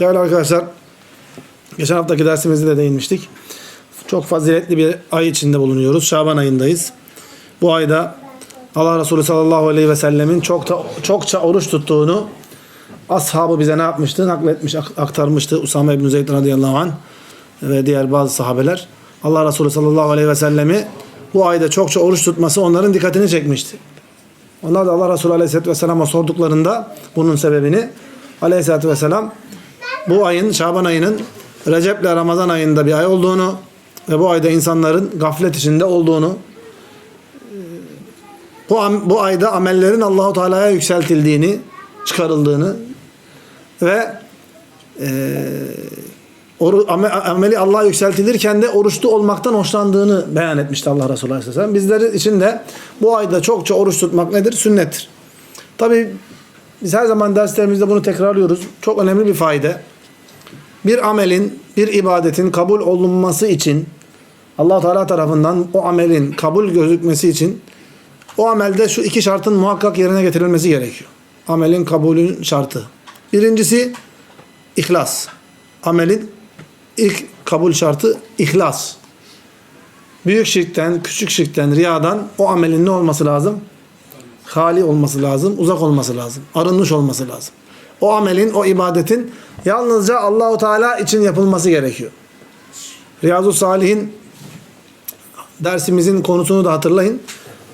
Değerli arkadaşlar, geçen haftaki dersimizde de değinmiştik. Çok faziletli bir ay içinde bulunuyoruz. Şaban ayındayız. Bu ayda Allah Resulü sallallahu aleyhi ve sellemin çok da, çokça oruç tuttuğunu ashabı bize ne yapmıştı? Nakletmiş, ak- aktarmıştı. Usame ibn Zeyd radıyallahu anh ve diğer bazı sahabeler. Allah Resulü sallallahu aleyhi ve sellemi bu ayda çokça oruç tutması onların dikkatini çekmişti. Onlar da Allah Resulü aleyhisselatü vesselam'a sorduklarında bunun sebebini aleyhisselatü vesselam bu ayın Şaban ayının Recep ile Ramazan ayında bir ay olduğunu ve bu ayda insanların gaflet içinde olduğunu bu bu ayda amellerin Allahu Teala'ya yükseltildiğini, çıkarıldığını ve eee, oru, ame- ameli Allah'a yükseltilirken de oruçlu olmaktan hoşlandığını beyan etmişti Allah Resulü Aleyhisselam. Bizler için de bu ayda çokça oruç tutmak nedir? Sünnettir. Tabi biz her zaman derslerimizde bunu tekrarlıyoruz. Çok önemli bir fayda. Bir amelin, bir ibadetin kabul olunması için allah Teala tarafından o amelin kabul gözükmesi için o amelde şu iki şartın muhakkak yerine getirilmesi gerekiyor. Amelin kabulün şartı. Birincisi ihlas. Amelin ilk kabul şartı ihlas. Büyük şirkten, küçük şirkten, riyadan o amelin ne olması lazım? Hali olması lazım, uzak olması lazım, arınmış olması lazım. O amelin, o ibadetin yalnızca Allahu Teala için yapılması gerekiyor. Riyazu Salih'in dersimizin konusunu da hatırlayın.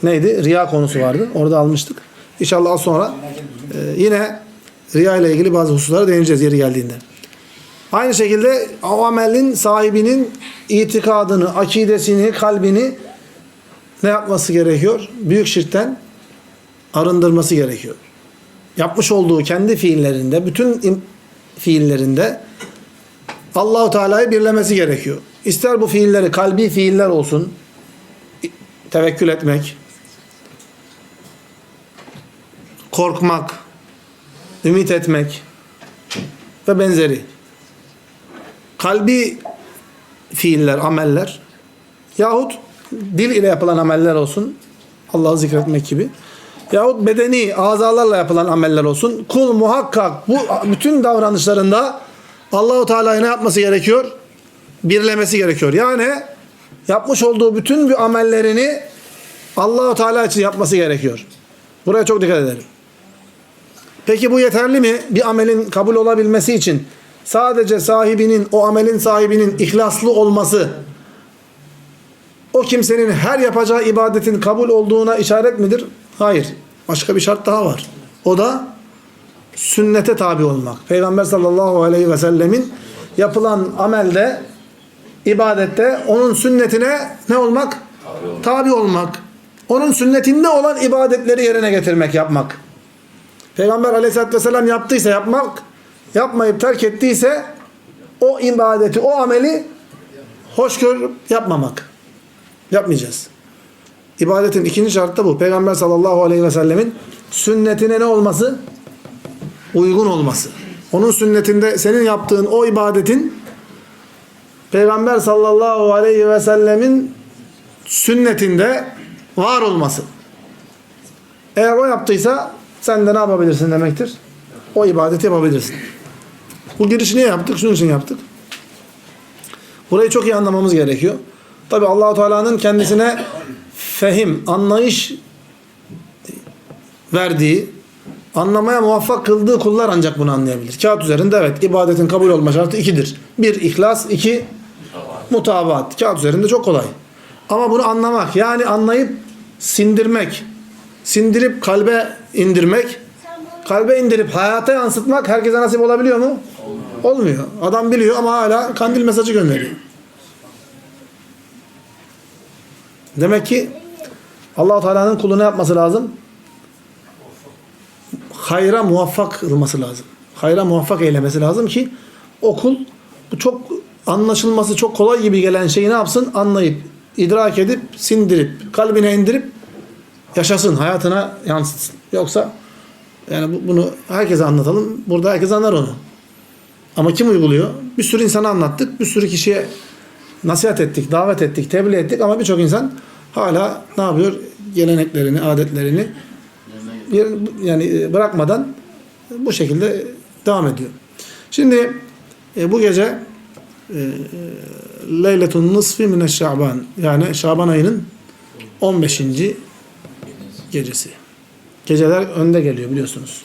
Neydi? Riya konusu vardı. Orada almıştık. İnşallah sonra e, yine riya ile ilgili bazı hususlara değineceğiz yeri geldiğinde. Aynı şekilde o amelin sahibinin itikadını, akidesini, kalbini ne yapması gerekiyor? Büyük şirkten arındırması gerekiyor. Yapmış olduğu kendi fiillerinde, bütün fiillerinde Allahu Teala'yı birlemesi gerekiyor. İster bu fiilleri kalbi fiiller olsun, tevekkül etmek, korkmak, ümit etmek ve benzeri. Kalbi fiiller, ameller yahut dil ile yapılan ameller olsun. Allah'ı zikretmek gibi. Yahut bedeni, azalarla yapılan ameller olsun. Kul muhakkak bu bütün davranışlarında Allahu Teala'yı ne yapması gerekiyor? Birlemesi gerekiyor. Yani yapmış olduğu bütün bir amellerini Allahu Teala için yapması gerekiyor. Buraya çok dikkat edelim. Peki bu yeterli mi? Bir amelin kabul olabilmesi için sadece sahibinin, o amelin sahibinin ihlaslı olması o kimsenin her yapacağı ibadetin kabul olduğuna işaret midir? Hayır. Başka bir şart daha var. O da sünnete tabi olmak. Peygamber sallallahu aleyhi ve sellemin yapılan amelde, ibadette onun sünnetine ne olmak? Tabi olmak. Onun sünnetinde olan ibadetleri yerine getirmek, yapmak. Peygamber aleyhissalatü vesselam yaptıysa yapmak, yapmayıp terk ettiyse o ibadeti, o ameli hoş görüp yapmamak. Yapmayacağız. İbadetin ikinci şartı da bu. Peygamber sallallahu aleyhi ve sellemin sünnetine ne olması? Uygun olması. Onun sünnetinde senin yaptığın o ibadetin Peygamber sallallahu aleyhi ve sellemin sünnetinde var olması. Eğer o yaptıysa sen de ne yapabilirsin demektir? O ibadeti yapabilirsin. Bu girişi niye yaptık? Şunun için yaptık. Burayı çok iyi anlamamız gerekiyor. Tabi Allahu Teala'nın kendisine fehim, anlayış verdiği, anlamaya muvaffak kıldığı kullar ancak bunu anlayabilir. Kağıt üzerinde evet ibadetin kabul olma şartı ikidir. Bir ihlas, iki mutabaat. Kağıt üzerinde çok kolay. Ama bunu anlamak yani anlayıp sindirmek, sindirip kalbe indirmek, kalbe indirip hayata yansıtmak herkese nasip olabiliyor mu? Olmuyor. Adam biliyor ama hala kandil mesajı gönderiyor. Demek ki allah Teala'nın kuluna yapması lazım? Hayra muvaffak kılması lazım. Hayra muvaffak eylemesi lazım ki o kul bu çok anlaşılması çok kolay gibi gelen şeyi ne yapsın? Anlayıp, idrak edip, sindirip, kalbine indirip yaşasın, hayatına yansıtsın. Yoksa yani bu- bunu herkese anlatalım. Burada herkes anlar onu. Ama kim uyguluyor? Bir sürü insana anlattık. Bir sürü kişiye nasihat ettik, davet ettik, tebliğ ettik ama birçok insan hala ne yapıyor? Geleneklerini, adetlerini yani e, bırakmadan bu şekilde devam ediyor. Şimdi E, bu gece e, e, Leyletun Nısfi Mine Şaban yani Şaban ayının 15. gecesi. Geceler önde geliyor biliyorsunuz.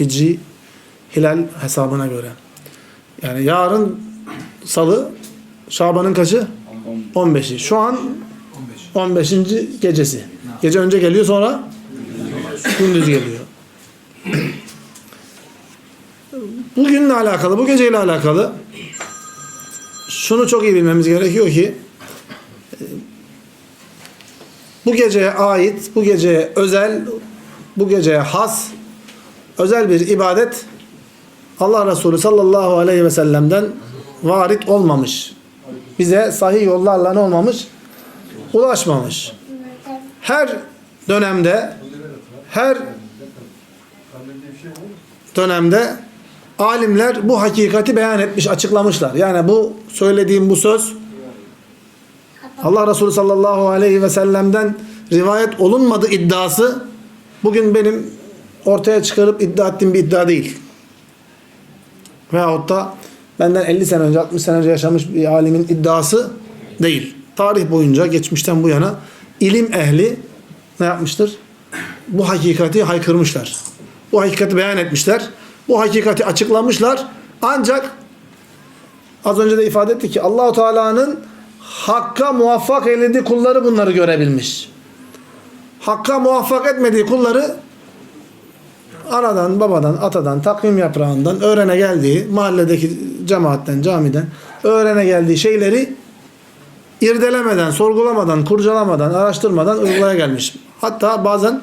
Hicri hilal hesabına göre. Yani yarın salı Şaban'ın kaçı? 15'i. Şu an 15. gecesi. Gece önce geliyor sonra gündüz geliyor. Bugünle alakalı, bu geceyle alakalı şunu çok iyi bilmemiz gerekiyor ki e, bu geceye ait, bu geceye özel, bu geceye has özel bir ibadet Allah Resulü sallallahu aleyhi ve sellem'den varit olmamış. Bize sahih yollarla ne olmamış? Ulaşmamış. Her dönemde her dönemde alimler bu hakikati beyan etmiş, açıklamışlar. Yani bu söylediğim bu söz Allah Resulü sallallahu aleyhi ve sellem'den rivayet olunmadı iddiası bugün benim ortaya çıkarıp iddia ettiğim bir iddia değil. Veyahut da benden 50 sene önce 60 sene önce yaşamış bir alimin iddiası değil. Tarih boyunca geçmişten bu yana ilim ehli ne yapmıştır? Bu hakikati haykırmışlar. Bu hakikati beyan etmişler. Bu hakikati açıklamışlar. Ancak az önce de ifade ettik ki Allahu Teala'nın hakka muvaffak eylediği kulları bunları görebilmiş. Hakka muvaffak etmediği kulları anadan, babadan, atadan, takvim yaprağından öğrene geldiği, mahalledeki cemaatten, camiden öğrene geldiği şeyleri irdelemeden, sorgulamadan, kurcalamadan, araştırmadan uygulaya gelmiş. Hatta bazen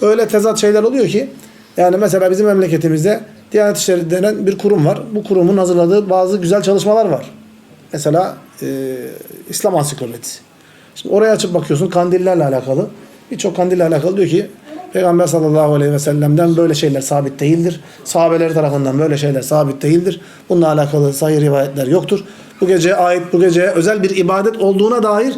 öyle tezat şeyler oluyor ki yani mesela bizim memleketimizde Diyanet İşleri denen bir kurum var. Bu kurumun hazırladığı bazı güzel çalışmalar var. Mesela e, İslam Ansiklopedisi. Şimdi oraya açıp bakıyorsun kandillerle alakalı. Birçok kandille alakalı diyor ki Peygamber sallallahu aleyhi ve sellem'den böyle şeyler sabit değildir. Sahabeleri tarafından böyle şeyler sabit değildir. Bununla alakalı sahih rivayetler yoktur. Bu geceye ait, bu geceye özel bir ibadet olduğuna dair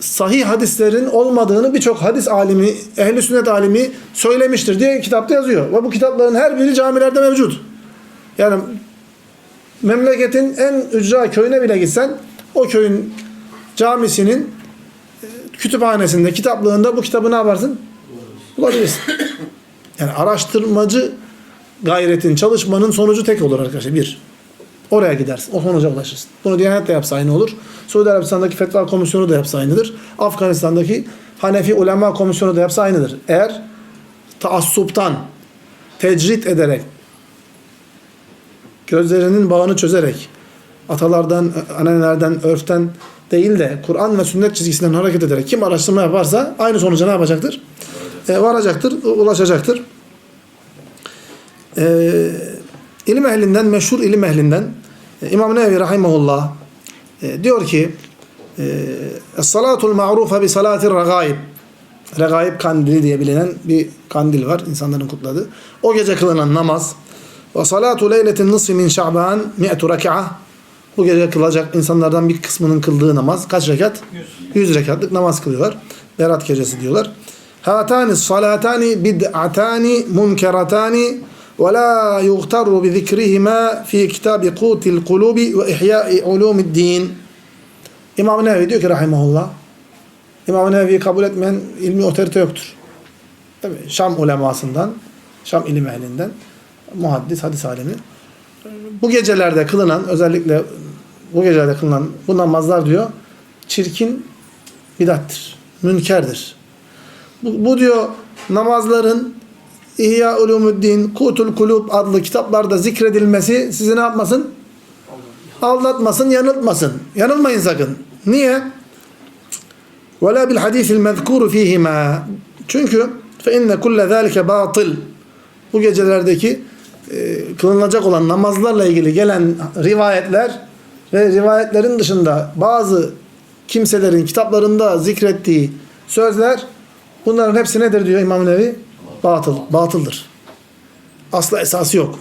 sahih hadislerin olmadığını birçok hadis alimi, ehli sünnet alimi söylemiştir diye kitapta yazıyor. Ve bu kitapların her biri camilerde mevcut. Yani memleketin en ücra köyüne bile gitsen o köyün camisinin e, kütüphanesinde, kitaplığında bu kitabı ne yaparsın? Bulabilirsin. Yani araştırmacı gayretin, çalışmanın sonucu tek olur arkadaşlar. Bir. Oraya gidersin. O sonuca ulaşırsın. Bunu Diyanet de yapsa aynı olur. Suudi Arabistan'daki Fetva Komisyonu da yapsa aynıdır. Afganistan'daki Hanefi Ulema Komisyonu da yapsa aynıdır. Eğer taassuptan, tecrit ederek, gözlerinin bağını çözerek, atalardan, annelerden, örften değil de Kur'an ve sünnet çizgisinden hareket ederek kim araştırma yaparsa aynı sonuca ne yapacaktır? E, varacaktır, ulaşacaktır. E, ilim ehlinden, meşhur ilim ehlinden e, İmam Nevevi Rahimahullah e, diyor ki e, Salatul ma'rufa bi salatir regaib Regaib kandili diye bilinen bir kandil var. insanların kutladığı. O gece kılınan namaz ve salatu leyletin nisfi min şa'ban mi'tu rek'a bu gece kılacak insanlardan bir kısmının kıldığı namaz kaç rekat? 100, 100 rekatlık namaz kılıyorlar. Berat gecesi diyorlar. Hatani salatani bid'atani munkeratani ve la yughtaru bi zikrihima fi kitabi qutil kulubi ve ihya'i ulumiddin. İmam Nevevi diyor ki rahimahullah İmam Nevevi'yi kabul etmeyen ilmi otorite yoktur. Tabii Şam ulemasından, Şam ilim ehlinden, muhaddis, hadis alemi. Bu gecelerde kılınan, özellikle bu gecelerde kılınan bu namazlar diyor, çirkin bidattir, münkerdir. Bu, bu diyor namazların İhya Ulumuddin, Kutul Kulub adlı kitaplarda zikredilmesi sizi ne yapmasın? Aldatmasın, yanıltmasın. Yanılmayın sakın. Niye? وَلَا بِالْحَدِيثِ الْمَذْكُورُ ف۪يهِمَا Çünkü فَاِنَّ كُلَّ ذَٰلِكَ batıl. Bu gecelerdeki e, kılınacak olan namazlarla ilgili gelen rivayetler ve rivayetlerin dışında bazı kimselerin kitaplarında zikrettiği sözler bunların hepsi nedir diyor İmam Nevi? Batıl, batıldır. Aslı esası yok.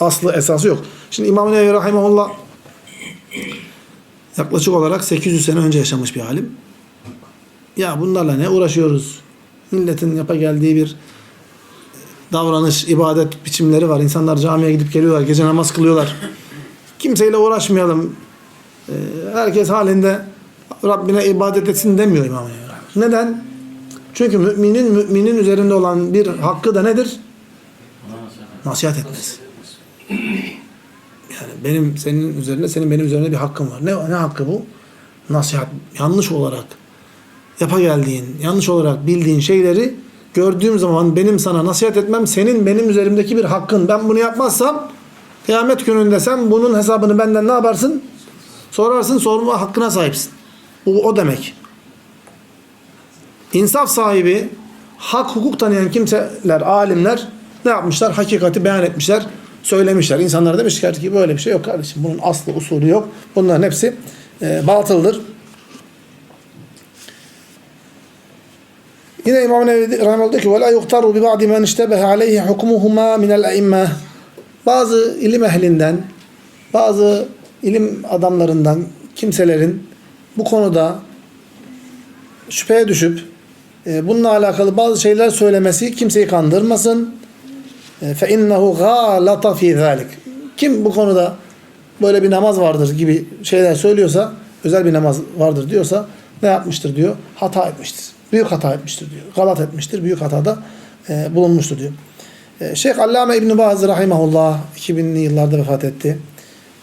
Aslı esası yok. Şimdi İmam Nevi Rahimahullah yaklaşık olarak 800 sene önce yaşamış bir alim. Ya bunlarla ne uğraşıyoruz? Milletin yapa geldiği bir davranış, ibadet biçimleri var. İnsanlar camiye gidip geliyorlar, gece namaz kılıyorlar. kimseyle uğraşmayalım. Ee, herkes halinde Rabbine ibadet etsin demiyor İmam Nevevi. Neden? Çünkü müminin müminin üzerinde olan bir hakkı da nedir? Nasihat etmesi. Yani benim senin üzerinde, senin benim üzerinde bir hakkım var. Ne, ne hakkı bu? Nasihat. Yanlış olarak yapa geldiğin, yanlış olarak bildiğin şeyleri gördüğüm zaman benim sana nasihat etmem senin benim üzerimdeki bir hakkın. Ben bunu yapmazsam kıyamet gününde sen bunun hesabını benden ne yaparsın? Sorarsın, sorma hakkına sahipsin. Bu o demek. İnsaf sahibi, hak hukuk tanıyan kimseler, alimler ne yapmışlar? Hakikati beyan etmişler, söylemişler. İnsanlara demişler ki böyle bir şey yok kardeşim. Bunun aslı, usulü yok. Bunların hepsi e, batıldır. Yine İmam Nevevi Rahimahullah diyor ki وَلَا يُخْتَرُ بِبَعْدِ مَنْ اشْتَبَهَ عَلَيْهِ حُكْمُهُمَا مِنَ الْاِمَّةِ Bazı ilim ehlinden, bazı ilim adamlarından, kimselerin bu konuda şüpheye düşüp e, bununla alakalı bazı şeyler söylemesi kimseyi kandırmasın. E, fe innehu galata fi zalik. Kim bu konuda böyle bir namaz vardır gibi şeyler söylüyorsa, özel bir namaz vardır diyorsa ne yapmıştır diyor? Hata etmiştir. Büyük hata etmiştir diyor. Galat etmiştir. Büyük hatada e, bulunmuştur diyor. E, Şeyh Allame İbn-i Bazı Rahimahullah 2000'li yıllarda vefat etti.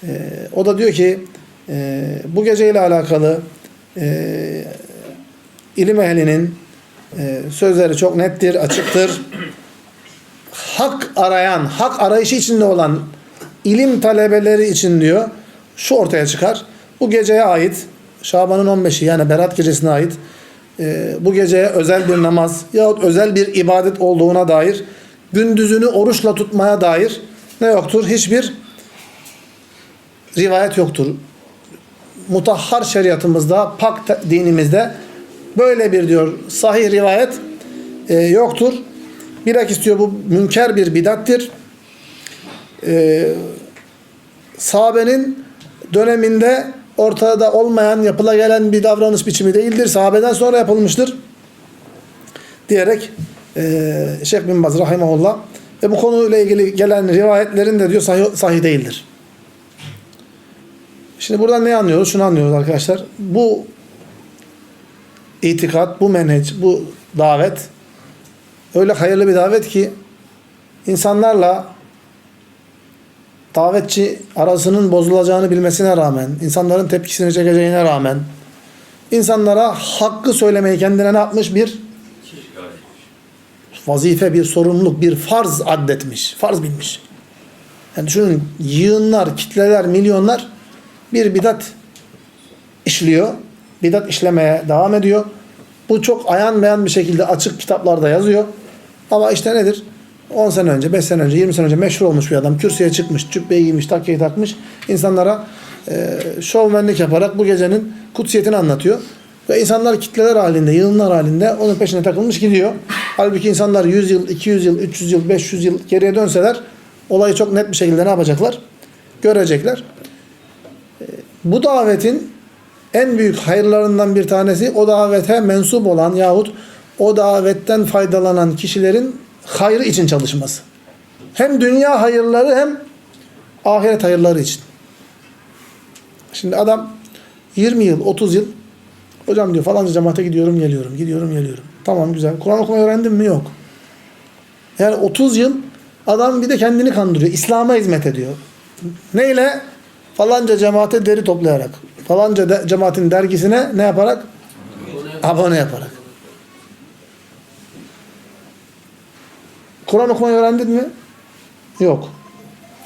E, o da diyor ki e, bu geceyle alakalı e, ilim ehlinin e, sözleri çok nettir, açıktır. Hak arayan, hak arayışı içinde olan ilim talebeleri için diyor şu ortaya çıkar. Bu geceye ait Şaban'ın 15'i yani Berat gecesine ait e, bu geceye özel bir namaz yahut özel bir ibadet olduğuna dair gündüzünü oruçla tutmaya dair ne yoktur? Hiçbir rivayet yoktur. Mutahhar şeriatımızda, pak dinimizde böyle bir diyor sahih rivayet e, yoktur. Bilakis istiyor bu münker bir bidattir. E, sahabenin döneminde ortada olmayan, yapıla gelen bir davranış biçimi değildir. Sahabeden sonra yapılmıştır. Diyerek e, Şeyh bin Baz Rahimahullah ve bu konuyla ilgili gelen rivayetlerin de diyor sahih, sahih değildir. Şimdi buradan ne anlıyoruz? Şunu anlıyoruz arkadaşlar. Bu itikat, bu menheç, bu davet öyle hayırlı bir davet ki insanlarla davetçi arasının bozulacağını bilmesine rağmen, insanların tepkisini çekeceğine rağmen, insanlara hakkı söylemeyi kendine ne yapmış? Bir vazife, bir sorumluluk, bir farz addetmiş. Farz bilmiş. Yani düşünün yığınlar, kitleler, milyonlar bir bidat işliyor. Bidat işlemeye devam ediyor. Bu çok ayan beyan bir şekilde açık kitaplarda yazıyor. Ama işte nedir? 10 sene önce, 5 sene önce, 20 sene önce meşhur olmuş bir adam. Kürsüye çıkmış, cübbeyi giymiş, takkeyi takmış. İnsanlara e, şovmenlik yaparak bu gecenin kutsiyetini anlatıyor. Ve insanlar kitleler halinde, yığınlar halinde onun peşine takılmış gidiyor. Halbuki insanlar 100 yıl, 200 yıl, 300 yıl, 500 yıl geriye dönseler olayı çok net bir şekilde ne yapacaklar? Görecekler. E, bu davetin en büyük hayırlarından bir tanesi o davete mensup olan yahut o davetten faydalanan kişilerin hayrı için çalışması. Hem dünya hayırları hem ahiret hayırları için. Şimdi adam 20 yıl, 30 yıl hocam diyor falanca cemaate gidiyorum, geliyorum, gidiyorum, geliyorum. Tamam güzel. Kur'an okumayı öğrendin mi? Yok. Yani 30 yıl adam bir de kendini kandırıyor. İslam'a hizmet ediyor. Neyle? Falanca cemaate deri toplayarak. Falanca de, cemaatin dergisine ne yaparak? Abone yaparak. Kur'an okumayı öğrendin mi? Yok.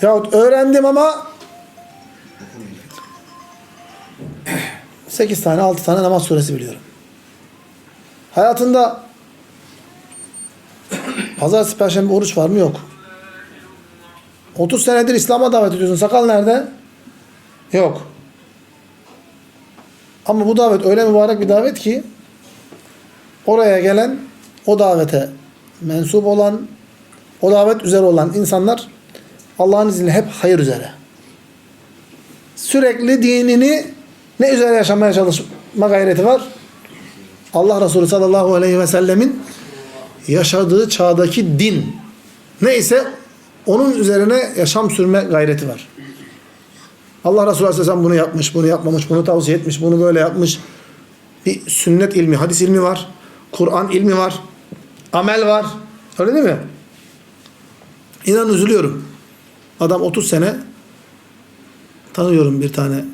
Yahut öğrendim ama 8 tane 6 tane namaz suresi biliyorum. Hayatında pazartesi perşembe oruç var mı? Yok. 30 senedir İslam'a davet ediyorsun. Sakal nerede? Yok. Ama bu davet öyle mübarek bir davet ki oraya gelen o davete mensup olan o davet üzere olan insanlar Allah'ın izniyle hep hayır üzere. Sürekli dinini ne üzere yaşamaya çalışma gayreti var? Allah Resulü sallallahu aleyhi ve sellemin yaşadığı çağdaki din neyse onun üzerine yaşam sürme gayreti var. Allah Resulü Aleyhisselam bunu yapmış, bunu yapmamış, bunu tavsiye etmiş, bunu böyle yapmış. Bir sünnet ilmi, hadis ilmi var. Kur'an ilmi var. Amel var. Öyle değil mi? İnan üzülüyorum. Adam 30 sene tanıyorum bir tane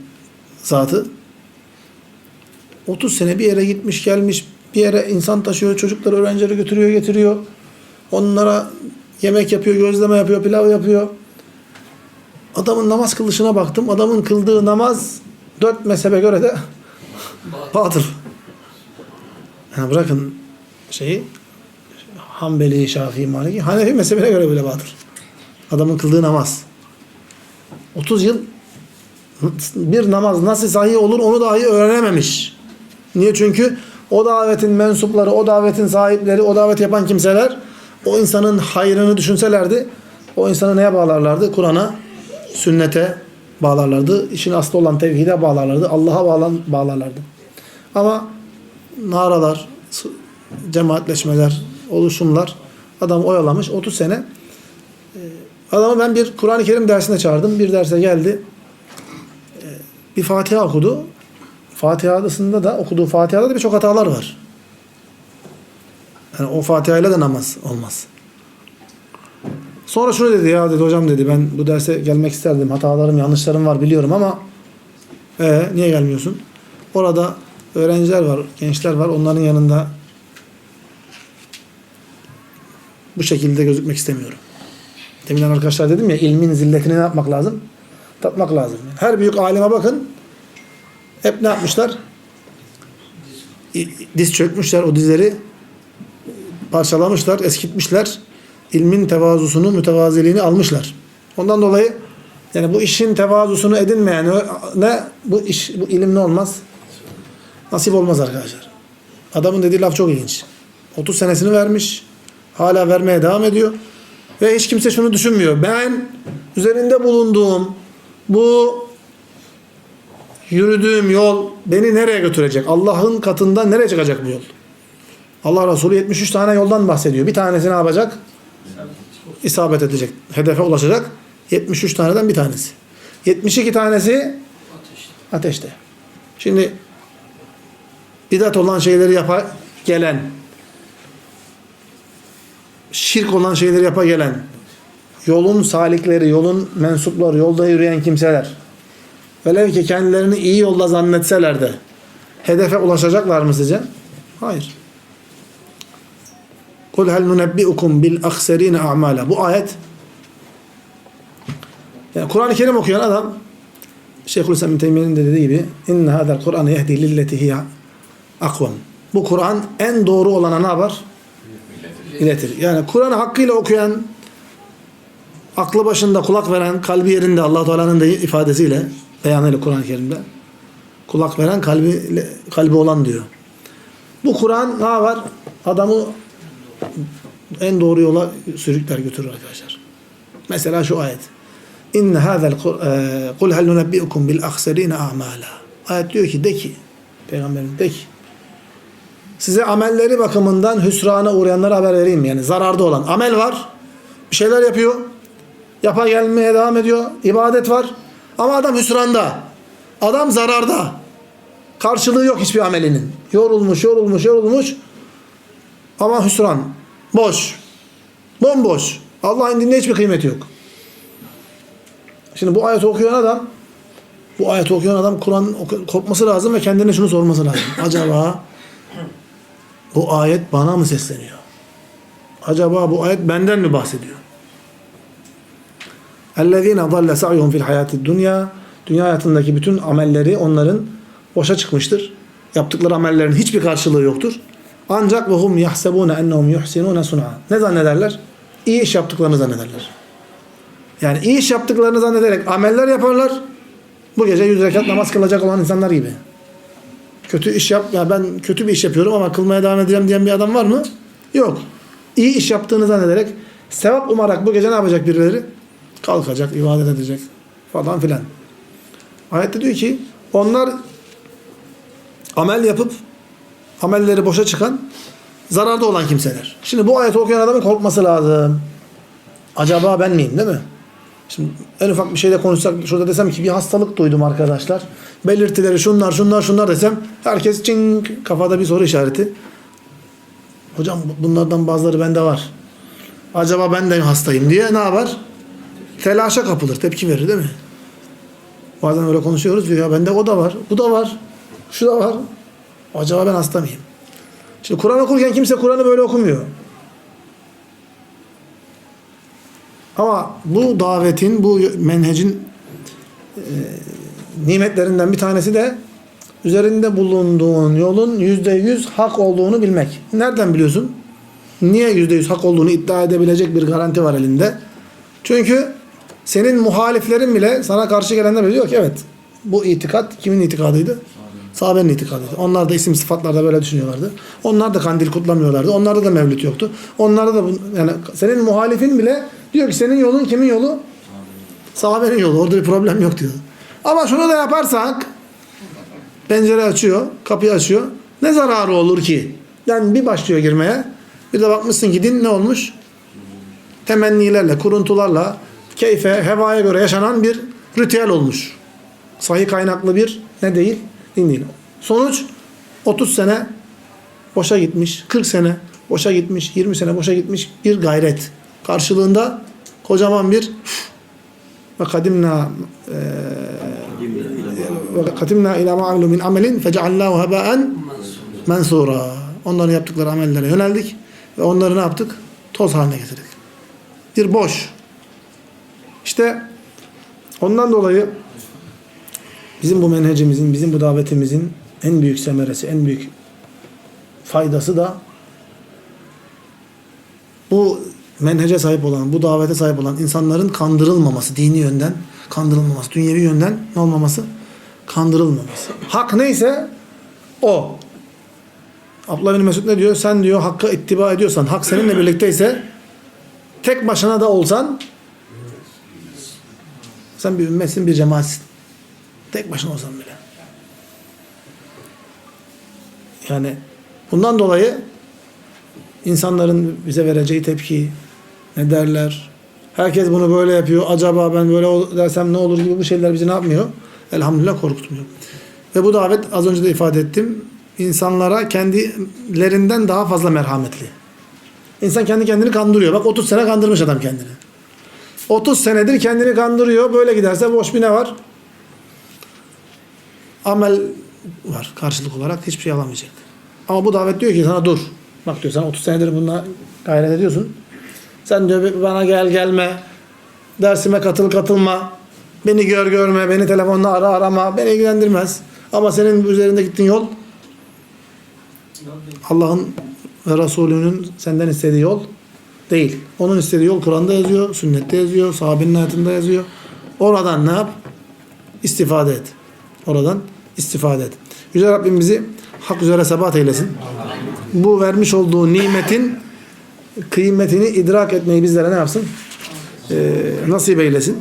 zatı. 30 sene bir yere gitmiş gelmiş bir yere insan taşıyor çocukları öğrencileri götürüyor getiriyor. Onlara yemek yapıyor gözleme yapıyor pilav yapıyor. Adamın namaz kılışına baktım. Adamın kıldığı namaz dört mezhebe göre de batıl. Yani bırakın şeyi Hanbeli, Şafii, Maliki, Hanefi mezhebine göre bile batıl. Adamın kıldığı namaz. 30 yıl bir namaz nasıl sahih olur onu dahi öğrenememiş. Niye? Çünkü o davetin mensupları, o davetin sahipleri, o davet yapan kimseler o insanın hayrını düşünselerdi o insanı neye bağlarlardı? Kur'an'a, sünnete bağlarlardı. İşin aslı olan tevhide bağlarlardı. Allah'a bağlan, bağlarlardı. Ama naralar, cemaatleşmeler, oluşumlar adam oyalamış 30 sene. Ee, Adamı ben bir Kur'an-ı Kerim dersine çağırdım. Bir derse geldi. Ee, Bir Fatiha okudu. Fatiha'sında da okuduğu Fatiha'da da birçok hatalar var. Yani o Fatiha ile de namaz olmaz. Sonra şunu dedi ya dedi hocam dedi ben bu derse gelmek isterdim. Hatalarım, yanlışlarım var biliyorum ama ee, niye gelmiyorsun? Orada öğrenciler var, gençler var. Onların yanında bu şekilde gözükmek istemiyorum. Deminden arkadaşlar dedim ya ilmin zilletini ne yapmak lazım? Tatmak lazım. Her büyük alime bakın. Hep ne yapmışlar? Diz çökmüşler o dizleri parçalamışlar, eskitmişler. İlmin tevazusunu, mütevaziliğini almışlar. Ondan dolayı yani bu işin tevazusunu edinmeyen ne bu iş bu ilim ne olmaz? Nasip olmaz arkadaşlar. Adamın dediği laf çok ilginç. 30 senesini vermiş. Hala vermeye devam ediyor. Ve hiç kimse şunu düşünmüyor. Ben üzerinde bulunduğum bu yürüdüğüm yol beni nereye götürecek? Allah'ın katında nereye çıkacak bu yol? Allah Resulü 73 tane yoldan bahsediyor. Bir tanesi ne yapacak? İsabet edecek. Hedefe ulaşacak. 73 taneden bir tanesi. 72 tanesi ateşte. Şimdi bidat olan şeyleri yapa gelen şirk olan şeyleri yapa gelen yolun salikleri, yolun mensupları, yolda yürüyen kimseler velev ki kendilerini iyi yolda zannetseler de hedefe ulaşacaklar mı sizce? Hayır. Kul hel nunebbiukum bil akserine a'mala. Bu ayet yani Kur'an-ı Kerim okuyan adam Şeyhülislam bin Teymiye'nin de dediği gibi inne hadal Kur'an yehdi lilleti hiye akvam. Bu Kur'an en doğru olana ne yapar? İletir. Yani Kur'an'ı hakkıyla okuyan aklı başında kulak veren kalbi yerinde Allah Teala'nın da ifadesiyle beyanıyla Kur'an-ı Kerim'de kulak veren kalbi kalbi olan diyor. Bu Kur'an ne var? Adamı en doğru yola sürükler götürür arkadaşlar. Mesela şu ayet. İnne hâzel kul hel nunebbi'ukum bil akserine a'mâlâ. Ayet diyor ki de ki Peygamberim de ki size amelleri bakımından hüsrana uğrayanlara haber vereyim? Yani zararda olan. Amel var. Bir şeyler yapıyor. Yapa gelmeye devam ediyor. İbadet var. Ama adam hüsranda. Adam zararda. Karşılığı yok hiçbir amelinin. Yorulmuş, yorulmuş, yorulmuş. Ama hüsran. Boş. Bomboş. Allah'ın dininde hiçbir kıymeti yok. Şimdi bu ayeti okuyan adam bu ayeti okuyan adam Kur'an korkması lazım ve kendine şunu sorması lazım. Acaba bu ayet bana mı sesleniyor? Acaba bu ayet benden mi bahsediyor? اَلَّذ۪ينَ ضَلَّ سَعْيُهُمْ فِي الْحَيَاتِ الدُّنْيَا Dünya hayatındaki bütün amelleri onların boşa çıkmıştır. Yaptıkları amellerin hiçbir karşılığı yoktur. Ancak ve hum yahsebune ennehum yuhsinune sun'a. Ne zannederler? İyi iş yaptıklarını zannederler. Yani iyi iş yaptıklarını zannederek ameller yaparlar. Bu gece yüz rekat namaz kılacak olan insanlar gibi. Kötü iş yap, ya ben kötü bir iş yapıyorum ama kılmaya devam edeceğim diyen bir adam var mı? Yok. İyi iş yaptığını zannederek, sevap umarak bu gece ne yapacak birileri? Kalkacak, ibadet edecek falan filan. Ayette diyor ki onlar amel yapıp amelleri boşa çıkan zararda olan kimseler. Şimdi bu ayeti okuyan adamın korkması lazım. Acaba ben miyim değil mi? Şimdi en ufak bir şeyde konuşsak şurada desem ki bir hastalık duydum arkadaşlar. Belirtileri şunlar şunlar şunlar desem herkes çing kafada bir soru işareti. Hocam bu- bunlardan bazıları bende var. Acaba ben de hastayım diye ne yapar? Telaşa kapılır, tepki verir değil mi? Bazen öyle konuşuyoruz diyor ya bende o da var, bu da var, şu da var. Acaba ben hasta mıyım? Şimdi Kur'an okurken kimse Kur'an'ı böyle okumuyor. Ama bu davetin, bu menhecin e, nimetlerinden bir tanesi de üzerinde bulunduğun yolun yüzde yüz hak olduğunu bilmek. Nereden biliyorsun? Niye yüzde yüz hak olduğunu iddia edebilecek bir garanti var elinde? Çünkü senin muhaliflerin bile sana karşı gelenler bile diyor ki evet bu itikat kimin itikadıydı? Sahabenin itikadıydı. Onlar da isim sıfatlarda böyle düşünüyorlardı. Onlar da kandil kutlamıyorlardı. Onlarda da mevlüt yoktu. Onlarda da bu, yani senin muhalifin bile diyor ki senin yolun kimin yolu? Sahabenin yolu. Orada bir problem yok diyor. Ama şunu da yaparsak pencere açıyor, kapıyı açıyor. Ne zararı olur ki? Yani bir başlıyor girmeye. Bir de bakmışsın ki din ne olmuş? Temennilerle, kuruntularla, keyfe, hevaya göre yaşanan bir ritüel olmuş. Sahih kaynaklı bir ne değil? Din değil. Sonuç 30 sene boşa gitmiş, 40 sene boşa gitmiş, 20 sene boşa gitmiş bir gayret. Karşılığında kocaman bir ve kadimna e, ve kadimna ila ma amilu min amelin feceallahu hebaen mensura. Onların yaptıkları amellere yöneldik ve onları ne yaptık? Toz haline getirdik. Bir boş. İşte ondan dolayı bizim bu menhecimizin, bizim bu davetimizin en büyük semeresi, en büyük faydası da bu menhece sahip olan, bu davete sahip olan insanların kandırılmaması, dini yönden kandırılmaması, dünyevi yönden ne olmaması? Kandırılmaması. Hak neyse o. Abdullah bin Mesud ne diyor? Sen diyor hakka ittiba ediyorsan, hak seninle birlikteyse tek başına da olsan sen bir ümmetsin, bir cemaatsin. Tek başına olsan bile. Yani bundan dolayı insanların bize vereceği tepki ne derler? Herkes bunu böyle yapıyor. Acaba ben böyle dersem ne olur gibi bu şeyler bizi ne yapmıyor? Elhamdülillah korkutmuyor. Ve bu davet az önce de ifade ettim. insanlara kendilerinden daha fazla merhametli. İnsan kendi kendini kandırıyor. Bak 30 sene kandırmış adam kendini. 30 senedir kendini kandırıyor. Böyle giderse boş bir ne var? Amel var karşılık olarak. Hiçbir şey alamayacak. Ama bu davet diyor ki sana dur. Bak diyor sen 30 senedir bununla gayret ediyorsun. Sen diyor bana gel gelme. Dersime katıl katılma. Beni gör görme. Beni telefonla ara arama. Beni ilgilendirmez. Ama senin üzerinde gittiğin yol Allah'ın ve Resulünün senden istediği yol değil. Onun istediği yol Kur'an'da yazıyor, sünnette yazıyor, sahabenin hayatında yazıyor. Oradan ne yap? İstifade et. Oradan istifade et. Yüce Rabbim bizi hak üzere sebat eylesin. Bu vermiş olduğu nimetin kıymetini idrak etmeyi bizlere ne yapsın? Ee, nasip eylesin.